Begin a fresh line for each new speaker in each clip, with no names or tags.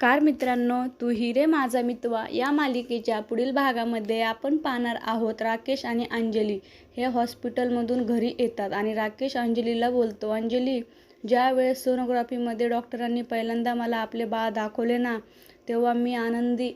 Car मित्रांनो तू हिरे माझा मितवा. या मालिकेच्या पुढील भागामध्ये आपण पाहणार आहोत राकेश आणि अंजली. हे हॉस्पिटलमधून घरी येतात आणि राकेश अंजलीला बोलतो अंजली ज्या वेळेस सोनोग्राफीमध्ये डॉक्टरांनी पहिल्यांदा मला आपले बाळ दाखवले ना तेव्हा मी आनंदी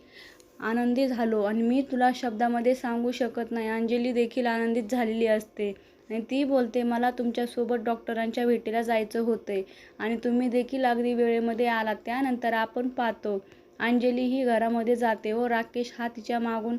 आनंदी झालो आणि मी तुला शब्दामध्ये सांगू शकत नाही. अंजली देखील आनंदित झालेली असते. आणि ती बोलते मला तुमच्यासोबत डॉक्टरांच्या भेटीला जायचं होतं आणि तुम्ही देखील अगदी वेळेमध्ये आलात. त्यानंतर आपण पाहतो. अंजली ही घरामध्ये जाते व राकेश हा तिच्या मागून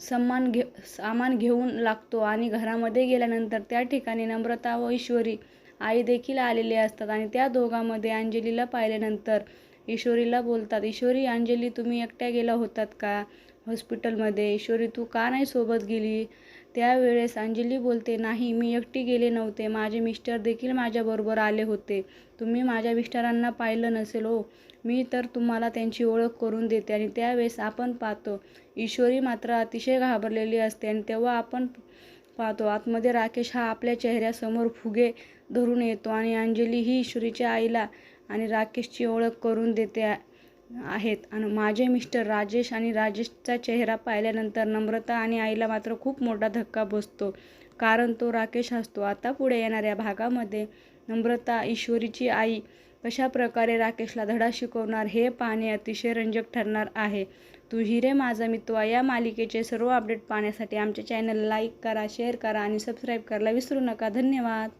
सन्मान घे सामान घेऊन लागतो आणि घरामध्ये गेल्यानंतर त्या ठिकाणी नम्रता व ईश्वरी आई देखील आलेले असतात आणि त्या दोघांमध्ये अंजलीला पाहिल्यानंतर ईश्वरीला बोलतात ईश्वरी अंजली तुम्ही एकट्या गेला होतात का हॉस्पिटलमध्ये? ईश्वरी तू का नाही सोबत गेली? त्यावेळेस अंजली बोलते नाही मी एकटी गेले नव्हते. माझे मिस्टर देखील माझ्याबरोबर आले होते. तुम्ही माझ्या मिस्टरांना पाहिलं नसेल हो. मी तर तुम्हाला त्यांची ओळख करून देते आणि त्यावेळेस आपण पाहतो. ईश्वरी मात्र अतिशय घाबरलेली असते आणि तेव्हा आपण पाहतो आतमध्ये राकेश हा आपल्या चेहऱ्यासमोर फुगे धरून येतो आणि अंजली ही ईश्वरीच्या आईला आणि राकेशची ओळख करून देते. आहेत. आणि माझे मिस्टर राजेश आणि राजेशचा चेहरा पाहिल्यानंतर नम्रता आणि आईला मात्र खूप मोठा धक्का बसतो. कारण तो राकेश असतो. आता पुढे येणाऱ्या भागामध्ये नम्रता ईश्वरीची आई कशा प्रकारे राकेशला धडा शिकवणार हे पाहणे अतिशय रंजक ठरणार आहे. तू हिरे माझा मित्वा या मालिकेचे सर्व अपडेट पाहण्यासाठी आमच्या चॅनल लाईक करा शेअर करा आणि सबस्क्राईब करायला विसरू नका. धन्यवाद.